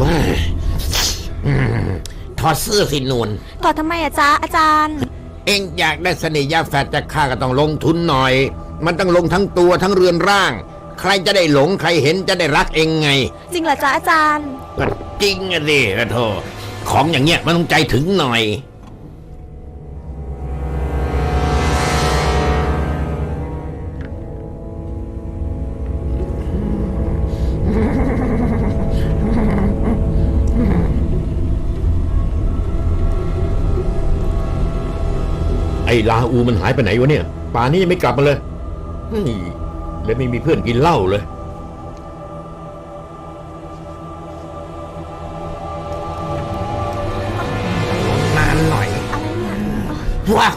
ว้อถอดเสื้อสินวนถอดทำไมอะจ๊ะอาจารย์ เองอยากได้เสน่ห์ยาแฝดจากข้าก็ต้องลงทุนหน่อย มันต้องลงทั้งตัวทั้งเรือนร่าง ใครจะได้หลงใครเห็นจะได้รักเองไง จริงเหรอจ๊ะอาจารย์จริงอะดิกระโถของอย่างเงี้ยมันต้องใจถึงหน่อย ไอ้ลาอูมันหายไปไหนวะเนี่ย ป่านนี้ยังไม่กลับมาเลยเฮ้ยเลยไม่มีเพื่อนกินเหล้าเลย นานหน่อย อะไรเนี่ย ว้าว